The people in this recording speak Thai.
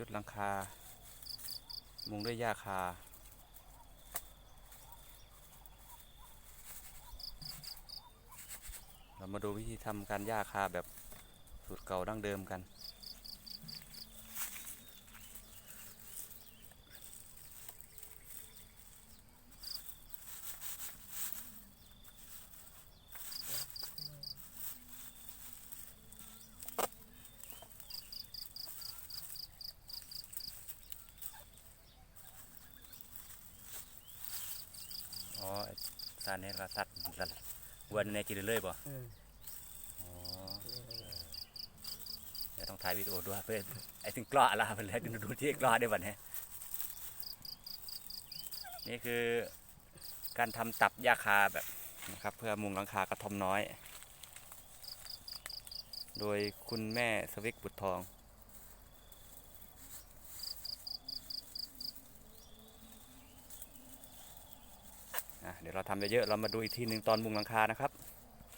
ชุดหลังคา มุงด้วยหญ้าคา เรามาดูวิธีทำการหญ้าคาแบบสูตรเก่าดั้งเดิมกัน อ๋อสารนี้เราตัดสลัดวันในจีเรื่อยๆบ่เอออ๋อเดี๋ยวต้องถ่ายวิดีโอด้วยเพื่อไอ้ถึงกล้อละเพื่อนแล้วดูดูที่กล้อได้บ่เนี่ยนี่คือการทำตับหญ้าคาแบบนะครับเพื่อมุงหลังคากระท่อมน้อย โดยคุณแม่สวิกบุตรทอง เดี๋ยวเราทำเยอะๆเรามาดูอีกทีหนึ่งตอนมุงหลังคานะครับ